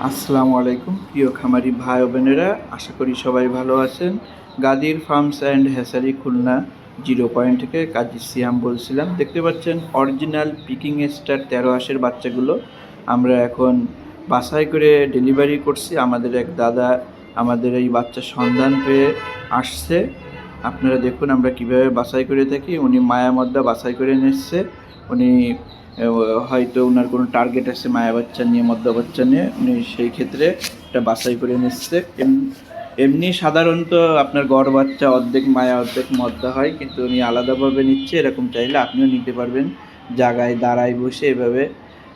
আসসালামু আলাইকুম, প্রিয় খামারি ভাই ও বোনেরা, আশা করি সবাই ভালো আছেন। Gadir farms and hatchery Khulna zero point থেকে কাজী সিয়াম বলছিলাম। দেখতে পাচ্ছেন, অরিজিনাল পিকিং স্টার তেরো হাঁসের বাচ্চাগুলো। আমরা এখন বাছাই করে ডেলিভারি করছি। আমাদের এক দাদা আমাদের এই বাচ্চার সন্ধান পেয়ে আসছে। আপনারা দেখুন আমরা কীভাবে বাছাই করে থাকি। উনি মায়া মদ্দা বাছাই করে নিচ্ছে। উনি হয়তো ওনার কোনো টার্গেট আছে মায়া বাচ্চা নিয়ে, মদ্দা বাচ্চা নিয়ে, উনি সেই ক্ষেত্রে এটা বাছাই করে নিচ্ছে। এম- এমনি সাধারণত আপনার গড় বাচ্চা অর্ধেক মায়া, অর্ধেক মদ্দা হয়, কিন্তু উনি আলাদাভাবে নিচ্ছে, এরকম চাইলে আপনিও নিতে পারবেন। জায়গায়, দাঁড়ায় বসে এভাবে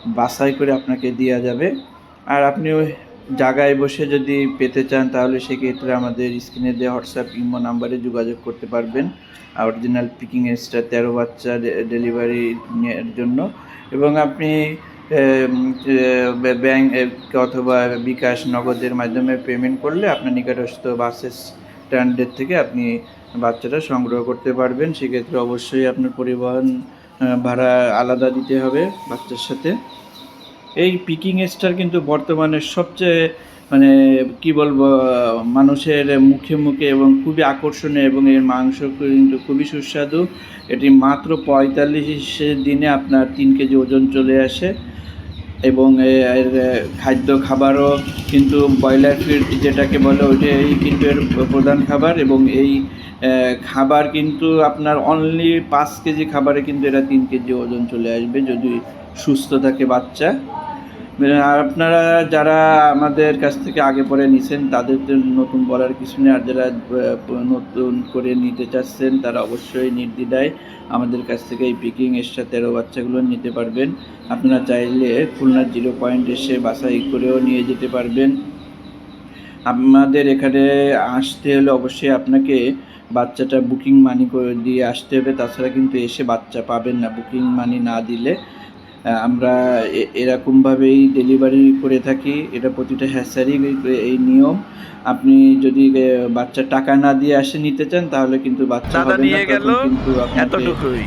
বাছাই করে আপনাকে দেওয়া যাবে। আর আপনি জায়গায় বসে যদি পেতে চান, তাহলে সেক্ষেত্রে আমাদের স্ক্রিনে দেওয়া হোয়াটসঅ্যাপ ইমো নাম্বারে যোগাযোগ করতে পারবেন। অরিজিনাল পিকিং এক্সট্রা তেরো বাচ্চা ডেলিভারি এর জন্য। এবং আপনি ব্যাংক অথবা বিকাশ নগদের মাধ্যমে পেমেন্ট করলে আপনার নিকটস্থ বাস স্ট্যান্ডের থেকে আপনি বাচ্চাটা সংগ্রহ করতে পারবেন। সেক্ষেত্রে অবশ্যই আপনার পরিবহন ভাড়া আলাদা দিতে হবে বাচ্চার সাথে। এই পিকিং স্টার কিন্তু বর্তমানে সবচেয়ে মানে কি বলব, মানুষের মুখে মুখে এবং খুবই আকর্ষণীয় এবং এর মাংস কিন্তু খুবই সুস্বাদু। এটি মাত্র পঁয়তাল্লিশ দিনে আপনার তিন কেজি ওজন চলে আসে এবং এর খাদ্য খাবারও কিন্তু ব্রয়লার ফিড যেটাকে বলে ওইটাই কিন্তু এর প্রধান খাবার এবং এই খাবার কিন্তু আপনার অনলি পাঁচ কেজি খাবারে কিন্তু এরা তিন কেজি ওজন চলে আসবে যদি সুস্থ থাকে বাচ্চা। আর আপনারা যারা আমাদের কাছ থেকে আগে পরে নিছেন, তাদের নতুন বলার কিছু নেই। আর যারা নতুন করে নিতে চাচ্ছেন, তারা অবশ্যই নির্দ্বিধায় আমাদের কাছ থেকে এই পিকিং এক্সট্রা তেরো বাচ্চাগুলো নিতে পারবেন। আপনারা চাইলে খুলনা জিরো পয়েন্ট এসে বাছাই করেও নিয়ে যেতে পারবেন। আমাদের এখানে আসতে হলে অবশ্যই আপনাকে বাচ্চাটা বুকিং মানি করে দিয়ে আসতে হবে। তাছাড়া কিন্তু এসে বাচ্চা পাবেন না। বুকিং মানি না দিলে আমরা এরকমভাবেই ডেলিভারি করে থাকি। এটা প্রতিটা হ্যাসারি এই নিয়ম। আপনি যদি বাচ্চা টাকা না দিয়ে আসে নিতে চান তাহলে কিন্তু বাচ্চা হবে না, নিয়ে তখন গেল কিন্তু এতটুকুই।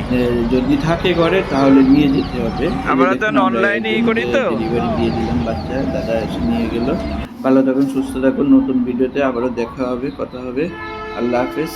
যদি থাকে ঘরে তাহলে নিয়ে যেতে হবে। আমরা তো দেখুন, অনলাইনেই করি তো। ডেলিভারি দিয়ে দিলাম বাচ্চা। দাদা এসে নিয়ে গেল। ভালো থাকুন সুস্থ থাকুন। নতুন ভিডিওতে আবারও দেখা হবে কথা হবে। আল্লাহ হাফেজ।